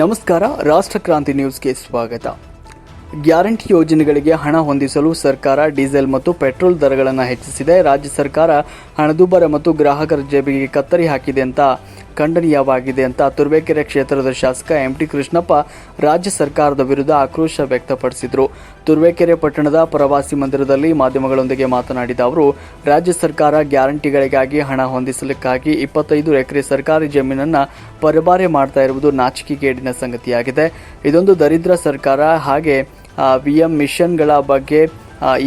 ನಮಸ್ಕಾರ, ರಾಷ್ಟ್ರ ಕ್ರಾಂತಿ ನ್ಯೂಸ್ಗೆ ಸ್ವಾಗತ. ಗ್ಯಾರಂಟಿ ಯೋಜನೆಗಳಿಗೆ ಹಣ ಹೊಂದಿಸಲು ಸರ್ಕಾರ ಡೀಸೆಲ್ ಮತ್ತು ಪೆಟ್ರೋಲ್ ದರಗಳನ್ನು ಹೆಚ್ಚಿಸಿದೆ. ರಾಜ್ಯ ಸರ್ಕಾರ ಹಣದುಬ್ಬರ ಮತ್ತು ಗ್ರಾಹಕರ ಜೇಬಿಗೆ ಕತ್ತರಿ ಹಾಕಿದೆ ಅಂತ ಖಂಡನೀಯವಾಗಿದೆ ಅಂತ ತುರುವೇಕೆರೆ ಕ್ಷೇತ್ರದ ಶಾಸಕ ಎಂಟಿ ಕೃಷ್ಣಪ್ಪ ರಾಜ್ಯ ಸರ್ಕಾರದ ವಿರುದ್ಧ ಆಕ್ರೋಶ ವ್ಯಕ್ತಪಡಿಸಿದರು. ತುರುವೇಕೆರೆ ಪಟ್ಟಣದ ಪ್ರವಾಸಿ ಮಂದಿರದಲ್ಲಿ ಮಾಧ್ಯಮಗಳೊಂದಿಗೆ ಮಾತನಾಡಿದ ಅವರು, ರಾಜ್ಯ ಸರ್ಕಾರ ಗ್ಯಾರಂಟಿಗಳಿಗಾಗಿ ಹಣ ಹೊಂದಿಸಲಿಕ್ಕಾಗಿ ಇಪ್ಪತ್ತೈದು ಎಕರೆ ಸರ್ಕಾರಿ ಜಮೀನನ್ನು ಪರಬಾರೆ ಮಾಡ್ತಾ ಇರುವುದು ನಾಚಿಕೆಗೇಡಿನ ಸಂಗತಿಯಾಗಿದೆ. ಇದೊಂದು ದರಿದ್ರ ಸರ್ಕಾರ. ಹಾಗೆ ವಿ ಎಂ ಮಿಷನ್ಗಳ ಬಗ್ಗೆ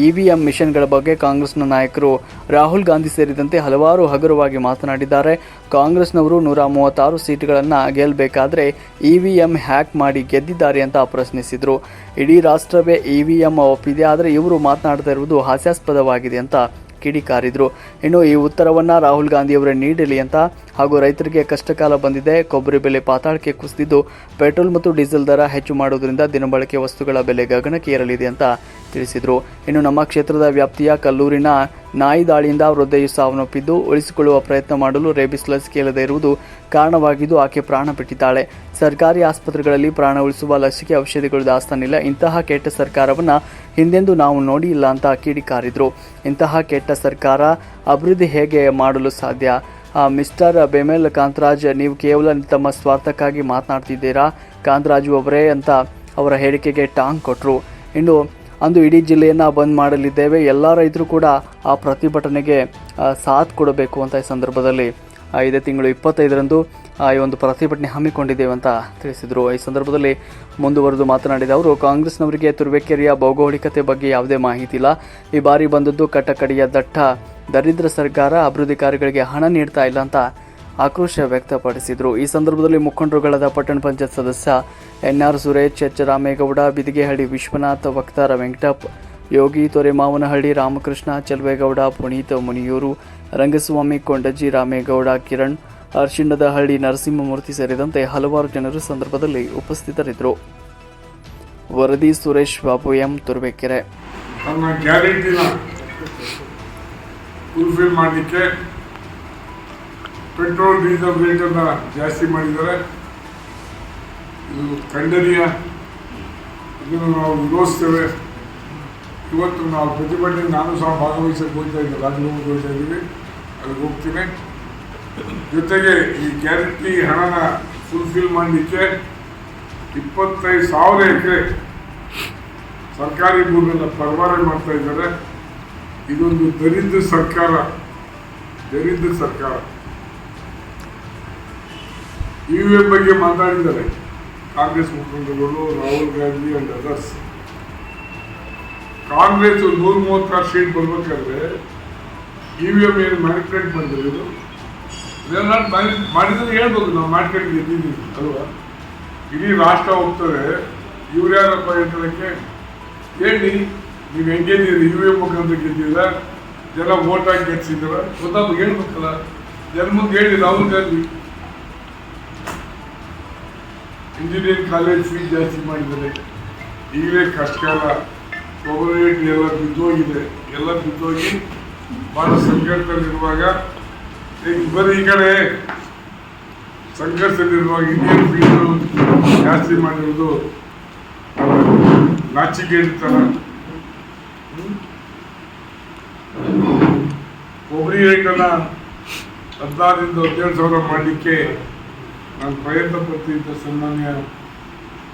ಇ ವಿ ಎಂ ಮಿಷನ್ಗಳ ಬಗ್ಗೆ ಕಾಂಗ್ರೆಸ್ನ ನಾಯಕರು ರಾಹುಲ್ ಗಾಂಧಿ ಸೇರಿದಂತೆ ಹಲವಾರು ಹಗುರವಾಗಿ ಮಾತನಾಡಿದ್ದಾರೆ. ಕಾಂಗ್ರೆಸ್ನವರು ನೂರ ಮೂವತ್ತಾರು ಸೀಟುಗಳನ್ನು ಗೆಲ್ಲಬೇಕಾದ್ರೆ ಇ ವಿ ಎಂ ಹ್ಯಾಕ್ ಮಾಡಿ ಗೆದ್ದಿದ್ದಾರೆ ಅಂತ ಪ್ರಶ್ನಿಸಿದರು. ಇಡೀ ರಾಷ್ಟ್ರವೇ ಇ ವಿ ಎಂ ಒಪ್ಪಿದೆ, ಆದರೆ ಇವರು ಮಾತನಾಡ್ತಾ ಇರುವುದು ಹಾಸ್ಯಾಸ್ಪದವಾಗಿದೆ ಅಂತ ಕಿಡಿಕಾರಿದ್ರು. ಇನ್ನು ಈ ಉತ್ತರವನ್ನು ರಾಹುಲ್ ಗಾಂಧಿಯವರೇ ನೀಡಲಿ ಅಂತ ಹಾಗೂ ರೈತರಿಗೆ ಕಷ್ಟಕಾಲ ಬಂದಿದೆ, ಕೊಬ್ಬರಿ ಬೆಲೆ ಪಾತಾಳಕ್ಕೆ ಕುಸಿದಿದ್ದು, ಪೆಟ್ರೋಲ್ ಮತ್ತು ಡೀಸೆಲ್ ದರ ಹೆಚ್ಚು ಮಾಡುವುದರಿಂದ ದಿನಬಳಕೆ ವಸ್ತುಗಳ ಬೆಲೆ ಗಗನಕ್ಕೆ ಏರಲಿದೆ ಅಂತ ತಿಳಿಸಿದರು. ಇನ್ನು ನಮ್ಮ ಕ್ಷೇತ್ರದ ವ್ಯಾಪ್ತಿಯ ಕಲ್ಲೂರಿನ ನಾಯಿ ದಾಳಿಯಿಂದ ವೃದ್ಧೆಯು ಸಾವನ್ನಪ್ಪಿದ್ದು, ಉಳಿಸಿಕೊಳ್ಳುವ ಪ್ರಯತ್ನ ಮಾಡಲು ರೇಬಿಸ್ ಲಸಿಕೆ ಇಲ್ಲದೆ ಇರುವುದು ಕಾರಣವಾಗಿದ್ದು, ಆಕೆ ಪ್ರಾಣ ಬಿಟ್ಟಿದ್ದಾಳೆ. ಸರ್ಕಾರಿ ಆಸ್ಪತ್ರೆಗಳಲ್ಲಿ ಪ್ರಾಣ ಉಳಿಸುವ ಲಸಿಕೆ ಔಷಧಿಗಳು ದಾಸ್ತಾನಿಲ್ಲ. ಇಂತಹ ಕೆಟ್ಟ ಸರ್ಕಾರವನ್ನು ಹಿಂದೆಂದೂ ನಾವು ನೋಡಿ ಇಲ್ಲ ಅಂತ ಕಿಡಿಕಾರಿದ್ರು ಇಂತಹ ಕೆಟ್ಟ ಸರ್ಕಾರ ಅಭಿವೃದ್ಧಿ ಹೇಗೆ ಮಾಡಲು ಸಾಧ್ಯ? ಮಿಸ್ಟರ್ ಬೆಮೆಲ್ ಕಾಂತರಾಜ್, ನೀವು ಕೇವಲ ತಮ್ಮ ಸ್ವಾರ್ಥಕ್ಕಾಗಿ ಮಾತನಾಡ್ತಿದ್ದೀರಾ? ಕಾಂತರಾಜು ಅವರೇ ಅಂತ ಅವರ ಹೇಳಿಕೆಗೆ ಟಾಂಗ್ ಕೊಟ್ಟರು ಇನ್ನು ಅಂದು ಇಡೀ ಜಿಲ್ಲೆಯನ್ನು ಬಂದ್ ಮಾಡಲಿದ್ದೇವೆ. ಎಲ್ಲ ರೈತರು ಕೂಡ ಆ ಪ್ರತಿಭಟನೆಗೆ ಸಾಥ್ ಕೊಡಬೇಕು ಅಂತ ಈ ಸಂದರ್ಭದಲ್ಲಿ ಇದೇ ತಿಂಗಳು ಇಪ್ಪತ್ತೈದರಂದು ಈ ಒಂದು ಪ್ರತಿಭಟನೆ ಹಮ್ಮಿಕೊಂಡಿದ್ದೇವೆ ಅಂತ ತಿಳಿಸಿದರು. ಈ ಸಂದರ್ಭದಲ್ಲಿ ಮುಂದುವರೆದು ಮಾತನಾಡಿದ ಅವರು, ಕಾಂಗ್ರೆಸ್ನವರಿಗೆ ತುರುವೇಕೆರೆಯ ಭೌಗೋಳಿಕತೆ ಬಗ್ಗೆ ಯಾವುದೇ ಮಾಹಿತಿ ಇಲ್ಲ. ಈ ಬಾರಿ ಬಂದದ್ದು ಕಟ್ಟಕಡೆಯ ದಟ್ಟ ದರಿದ್ರ ಸರ್ಕಾರ ಅಭಿವೃದ್ಧಿ ಕಾರ್ಯಗಳಿಗೆ ಹಣ ನೀಡ್ತಾ ಇಲ್ಲ ಅಂತ ಆಕ್ರೋಶ ವ್ಯಕ್ತಪಡಿಸಿದರು. ಈ ಸಂದರ್ಭದಲ್ಲಿ ಮುಖಂಡರುಗಳಾದ ಪಟ್ಟಣ ಪಂಚಾಯತ್ ಸದಸ್ಯ N R Suresh, H. Ramegowda, Bidigehalli Vishwanath, ವಕ್ತಾರ ವೆಂಕಟಪ್ಪ, ಯೋಗಿ ತೊರೆಮಾವನಹಳ್ಳಿ, ರಾಮಕೃಷ್ಣ, ಚೆಲುವೇಗೌಡ, ಪುನೀತ ಮುನಿಯೂರು, ರಂಗಸ್ವಾಮಿ, ಕೊಂಡಜ್ಜಿ, ರಾಮೇಗೌಡ, ಕಿರಣ್ ಅರ್ಶಿಂಡದಹಳ್ಳಿ ನರಸಿಂಹಮೂರ್ತಿ ಸೇರಿದಂತೆ ಹಲವಾರು ಜನರು ಸಂದರ್ಭದಲ್ಲಿ ಉಪಸ್ಥಿತರಿದ್ದರು. ವರದಿ ಸುರೇಶ್ ಬಾಬು ಎಂ. ತುರುಬೇಕೆರೆ ಫುಲ್ಫಿಲ್ ಮಾಡಲಿಕ್ಕೆ ಪೆಟ್ರೋಲ್ ಡೀಸೆಲ್ ರೇಟನ್ನು ಜಾಸ್ತಿ ಮಾಡಿದ್ದಾರೆ. ಇದು ಖಂಡನೀಯ. ಇದನ್ನು ನಾವು ವಿರೋಧಿಸ್ತೇವೆ. ಇವತ್ತು ನಾವು ಪ್ರತಿಭಟನೆ ನಾನು ಸಹ ಭಾಗವಹಿಸಕ್ಕೆ ಹೋಗ್ತಾ ಇದ್ದೆ ರಾಜಭವನಕ್ಕೆ ಹೋಗ್ತಾ ಇದ್ದೀವಿ ಅದಕ್ಕೆ ಹೋಗ್ತೀನಿ. ಜೊತೆಗೆ ಈ ಗ್ಯಾರಂಟಿ ಹಣನ ಫುಲ್ಫಿಲ್ ಮಾಡಲಿಕ್ಕೆ ಇಪ್ಪತ್ತೈದು ಸಾವಿರ ಎಕರೆ ಸರ್ಕಾರಿ ಭೂಮಿಯನ್ನ ಪರವಾರೆ ಮಾಡ್ತಾ ಇದ್ದಾರೆ. ಇದೊಂದು ದರಿದ್ರ ಸರ್ಕಾರ ದರಿದ್ರ ಸರ್ಕಾರ. ಇ ಬಗ್ಗೆ ಮಾತಾಡಿದ್ದಾರೆ. ಕಾಂಗ್ರೆಸ್ ಮುಖಂಡರುಗಳು, ರಾಹುಲ್ ಗಾಂಧಿ ಅಂಡ್ ಅದರ್ಸ್ ಕಾಂಗ್ರೆಸ್ ನೂರ ಮೂವತ್ತಾರು ಸೀಟ್ ಬರ್ಬೇಕಾದ್ರೆ ಇ ವಿ ಎಂ ಏನು ಮ್ಯಾನಿಪ್ಯುಲೇಟ್ ಮಾಡಿದ್ರು ಇದು? ಇದೆಲ್ಲ ಮಾಡಿ- ಮಾಡಿದ್ರೆ ಹೇಳ್ಬೋದು ನಾವು ಮಾರ್ಕೆಟ್ ಗೆದ್ದಿದ್ದೀವಿ ಅಲ್ವಾ? ಇಡೀ ರಾಷ್ಟ್ರ ಹೋಗ್ತಾರೆ ಇವ್ರು ಯಾರಪ್ಪ ಹೇಳ್ಕೊಳ್ಳೋಕ್ಕೆ ಹೇಳಿ, ನೀವು ಹೆಂಗೇನಿದ್ದೀರಿ ಯು ಎ ಮುಖಾಂತರ ಗೆದ್ದಿಲ್ಲ ಜನ ವೋಟ್ ಹಾಕಿ ಗೆಲ್ಸಿದಾರ ಗೊತ್ತಾಗ ಹೇಳ್ಬೇಕಲ್ಲ? ಜನ ಮುಂದೆ ಹೇಳಿ, Rahul Gandhi. Engineering college fees ಜಾಸ್ತಿ ಮಾಡಿದ್ದಾರೆ ಈಗಲೇ ಕಷ್ಟಕಾಲ ಕೊಬ್ಬರಿ ರೇಟ್ ಎಲ್ಲ ಬಿದ್ದೋಗಿದೆ ಎಲ್ಲ ಬಿದ್ದೋಗಿ ಭಾಳ ಸಂಕಟದಲ್ಲಿರುವಾಗ ಬರೀ ಈ ಕಡೆ ಸಂಕಷ್ಟದಲ್ಲಿರುವಾಗ ಇಂಜಿನಿಯರ್ ಫೀಸು ಜಾಸ್ತಿ ಮಾಡಿರೋದು ನಾಚಿಕೆ ಇರ್ತಾರ ಕೊಬ್ಬರಿ ರೇಟನ್ನು ಹದಿನಾರರಿಂದ ಹದಿನೇಳು ಸಾವಿರ ಮಾಡಲಿಕ್ಕೆ ನಾನು ಪ್ರಯತ್ನ ಪಡ್ತಿದ್ದ ಸನ್ಮಾನ್ಯ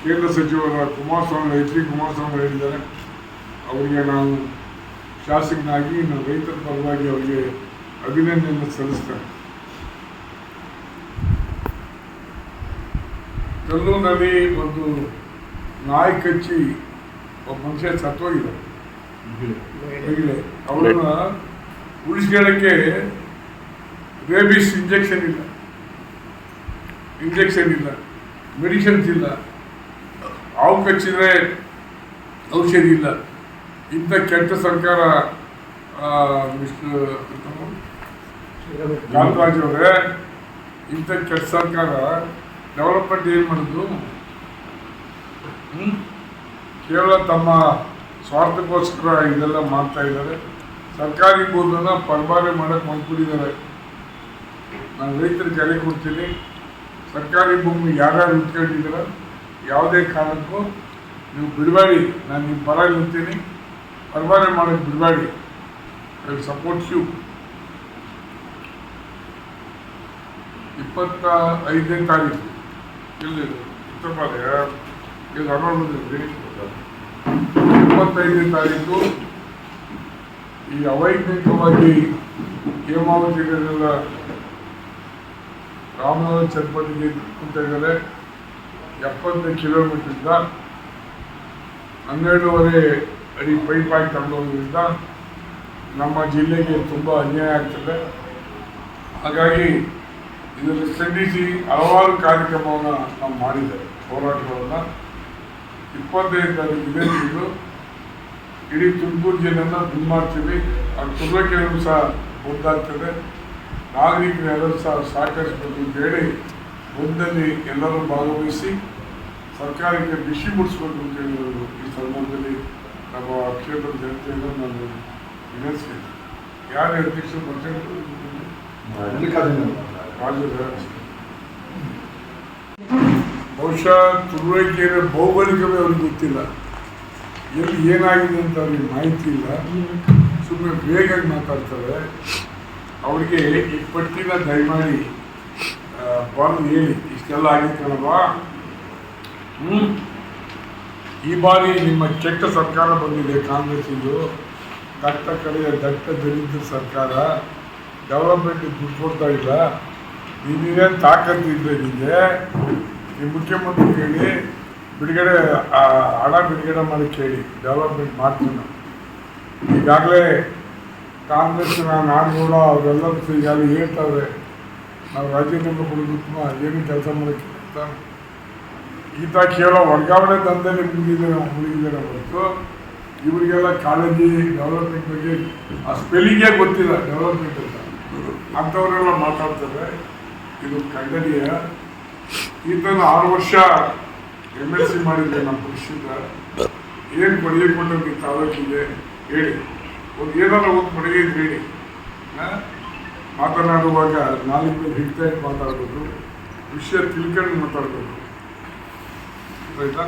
ಕೇಂದ್ರ ಸಚಿವರ ಕುಮಾರಸ್ವಾಮಿ, ಎಚ್ ಡಿ ಕುಮಾರಸ್ವಾಮಿ ಹೇಳಿದ್ದಾರೆ. ಅವರಿಗೆ ನಾವು ಶಾಸಕನಾಗಿ ನಾವು ರೈತರ ಪರವಾಗಿ ಅವರಿಗೆ ಅಭಿನಂದನೆ ಸಲ್ಲಿಸ್ತೇನೆ. ಕಲ್ಲೂರಿನಲ್ಲಿ ಒಂದು ನಾಯಿ ಕಚ್ಚಿ ಒಬ್ಬ ಮನುಷ್ಯ ಸತ್ತೋಗಿದ್ದಾರೆ ಮಹಿಳೆ. ಅವರನ್ನ ಉಳಿಸ್ಕೊಳ್ಳೋಕ್ಕೆ ರೇಬಿಸ್ ಇಂಜೆಕ್ಷನ್ ಇಲ್ಲ. ಇಂಜೆಕ್ಷನ್ ಇಲ್ಲ ಮೆಡಿಸಿನ್ಸ್ ಇಲ್ಲ ಹಾವು ಕಚ್ಚಿದ್ರೆ ಔಷಧಿ ಇಲ್ಲ. ಇಂಥ ಕೆಟ್ಟ ಸರ್ಕಾರ ಮಿಸ್ಟರ್ ಕಾಮರಾಜ್ ಅವರೇ ಇಂಥ ಕೆಟ್ಟ ಸರ್ಕಾರ ಡೆವಲಪ್ಮೆಂಟ್ ಏನು ಮಾಡೋದು? ಕೇವಲ ತಮ್ಮ ಸ್ವಾರ್ಥಕ್ಕೋಸ್ಕರ ಇದೆಲ್ಲ ಮಾಡ್ತಾ ಇದ್ದಾರೆ. ಸರ್ಕಾರಿ ಭೂಮಿಯನ್ನ ಪರಬಾರೆ ಮಾಡೋಕ್ಕೆ ಹೊಂದ್ಬಿಟ್ಟಿದ್ದಾರೆ ನಾನು ರೈತರಿಗೆ ಕರೆ ಕೊಡ್ತೀನಿ. ಸರ್ಕಾರಿ ಭೂಮಿ ಯಾರ್ಯಾರು ಉತ್ಕೊಂಡಿದ್ದೀರ ಯಾವುದೇ ಕಾರಣಕ್ಕೂ ನೀವು ಬಿಡಬೇಡಿ ನಾನು ನಿಮ್ಮ ಪರ ಇರ್ತೀನಿ ಪರವಾನೆ ಮಾಡೋಕ್ಕೆ ಬಿಡಬೇಡಿ ಐ ಸಪೋರ್ಟ್ ಯು. ಇಪ್ಪತ್ತ ಐದನೇ ತಾರೀಕು. ಇಲ್ಲಿ ಹನ್ನೊಂದು ಇಪ್ಪತ್ತೈದನೇ ತಾರೀಕು ಈ ಅವೈಜ್ಞಾನಿಕವಾಗಿ ಹೇಮಾವತಿಗಳೆಲ್ಲ ರಾಮನಗರ ಚನ್ನಪಟ್ಟಿಗೆ ಅಂತ ಹೇಳಿದರೆ ಎಪ್ಪತ್ತು ಕಿಲೋಮೀಟರಿಂದ ಹನ್ನೆರಡೂವರೆ ಅಡಿ ಪೈಪ್ ಹಾಕಿ ಹೋಗೋದ್ರಿಂದ ನಮ್ಮ ಜಿಲ್ಲೆಗೆ ತುಂಬ ಅನ್ಯಾಯ ಆಗ್ತದೆ. ಹಾಗಾಗಿ ಇದನ್ನು ಖಂಡಿಸಿ ಹಲವಾರು ಕಾರ್ಯಕ್ರಮವನ್ನು ನಾವು ಮಾಡಿದ್ದೇವೆ ಹೋರಾಟಗಳನ್ನು. ಇಪ್ಪತ್ತೈದು ತಾರೀಕು ಇದೇ ತಿಂಗಳು ಇಡೀ ತುಮಕೂರು ಜಿಲ್ಲೆಯನ್ನು ಬಿಲ್ ಮಾಡ್ತೀವಿ ಅದು ತುರುವೇಕೆರೆಯೂ ಸಹ ಬಂದಾಗ್ತದೆ ನಾಗರಿಕರು ಎಲ್ಲರೂ ಸಹ ಸಹಕರಿಸಬೇಕು ಅಂತ ಹೇಳಿ ಮುಂದಲ್ಲಿ ಎಲ್ಲರೂ ಭಾಗವಹಿಸಿ ಸರ್ಕಾರಕ್ಕೆ ಬಿಸಿ ಮುಡಿಸ್ಬೇಕು ಅಂತ ಹೇಳಿ ಈ ಸಂದರ್ಭದಲ್ಲಿ ನಮ್ಮ ಕ್ಷೇತ್ರದ ಜನತೆಯನ್ನು ನಾನು ವಿನಂತಿಸಿದ್ದೆ ಯಾರು ಅಧ್ಯಕ್ಷರು ಬರ್ತಾರೆ ಬಹುಶಃ ತುರುವೇಕೆರೆ ಭೌಗೋಳಿಕವೇ ಅವ್ರಿಗೆ ಗೊತ್ತಿಲ್ಲ. ಎಲ್ಲಿ ಏನಾಗಿದೆ ಅಂತ ಅವ್ರಿಗೆ ಮಾಹಿತಿ ಇಲ್ಲ. ಸುಮ್ಮನೆ ಬೇಗ ಮಾತಾಡ್ತಾರೆ. ಅವರಿಗೆ ಪಟ್ಟಿನ ದಯಮಾಡಿ ಬಂದು ಹೇಳಿ, ಇಷ್ಟೆಲ್ಲ ಆಗಿತ್ತಲ್ವಾ? ಹ್ಞೂ ಈ ಬಾರಿ ನಿಮ್ಮ ಕೆಟ್ಟ ಸರ್ಕಾರ ಬಂದಿದೆ ಕಾಂಗ್ರೆಸ್ಸಿಂದು. ದಟ್ಟ ಕಡೆಯ ದಟ್ಟ ದಲಿತ ಸರ್ಕಾರ. ಡೆವಲಪ್ಮೆಂಟ್ ದುಡ್ಡು ಕೊಡ್ತಾ ಇಲ್ಲ ನೀನೇನು ತಾಕತ್ತಿದ್ರೆ ನಿಮಗೆ ಈ ಮುಖ್ಯಮಂತ್ರಿ ಕೇಳಿ, ಬಿಡುಗಡೆ ಹಣ ಬಿಡುಗಡೆ ಮಾಡಿ ಕೇಳಿ. ಡೆವಲಪ್ಮೆಂಟ್ ಮಾಡ್ತೀವಿ ನಾವು ಈಗಾಗಲೇ ಕಾಂಗ್ರೆಸ್ಸಿನ ನಾಡುಗೌಡ ಅವರೆಲ್ಲರೂ ಯಾರು ಹೇಳ್ತಾರೆ, ನಾವು ರಾಜೀನಾಮೆ ಕೊಡೋದು ಉತ್ತಮ ಏನು ಕೆಲಸ ಮಾಡೋಕ್ಕೆ ಈತ ಕೇವಲ ವರ್ಗಾವಣೆ ದಂಧೆಯಲ್ಲಿ ಮುಗಿದಿದ್ದಾರೆ ಮುಗಿದಿದ್ದಾರೆ ಹೊರತು ಇವರಿಗೆಲ್ಲ ಕಾಲೇಜಿ ಡೆವಲಪ್ಮೆಂಟ್ ಬಗ್ಗೆ ಆ ಸ್ಪೆಲ್ಲಿಂಗೇ ಗೊತ್ತಿಲ್ಲ ಡೆವಲಪ್ಮೆಂಟ್ ಅಂತ. ಅಂಥವರೆಲ್ಲ ಮಾತಾಡ್ತಾರೆ. ಇದು ಖಂಡನೀಯ. ಈತನ ಆರು ವರ್ಷ ಎಂ ಎಲ್ ಸಿ ಮಾಡಿದ್ದೆ ನಮ್ಮ ಪಕ್ಷದ ಏನು ಕೊಡುಗೆ ಕೊಟ್ಟರು ಈ ತಾಲೂಕಿಗೆ ಹೇಳಿ. ಒಂದು ಏನಾದ್ರು ಒಂದು ಇದ್ರೆ ಹೇಳಿ? ಮಾತನಾಡುವಾಗ ನಾಲ್ಕು ಹಿಡ್ತಾ ಮಾತಾಡ್ಬೋದು ವಿಷಯ ತಿಳ್ಕೊಂಡು ಮಾತಾಡ್ಬೋದು ಆಯ್ತಾ?